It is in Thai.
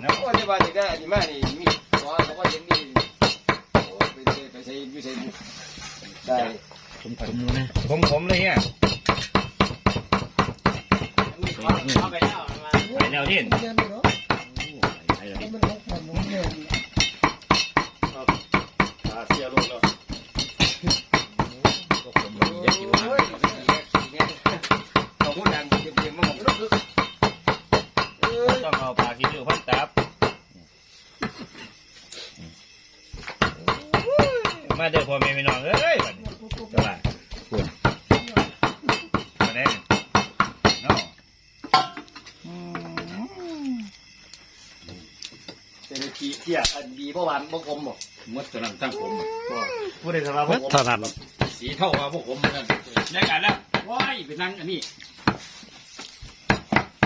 โอ้ยจะมาจากได้อันนี้มานี่มีหัวเขาก็เห็นนี่โอ้ไปใส่ไปใส่อยู่ใส่ได้ผมผมดูนะผมผมเลยเนี่ยเอาไปแล้วมาไปแล้วนี่เรียนเนาะไปแล้วนี่มันของผมของเรียนตาเสียลูกแล้วพวกผมมันอยากกินโอ้ยเนี่ยเขาพูดดังเต็มๆมาหมดเออต้องเอาปลาขี้ริ้วพันตับ มาเด้อพ่อแม่พี่น้องเอ้ยบัดนี้จะว่าคุณมาแน่เนาะเศรษฐกิจเที่ยอันดีเพราะวันบ่คมบ่มดตอนนั้นตั้งผมผู้ใดสบายบ่คมเท่านั้นสีเท่าว่าพวกผมเหมือนกันในการแล้วว้ายไปนั่งอันนี้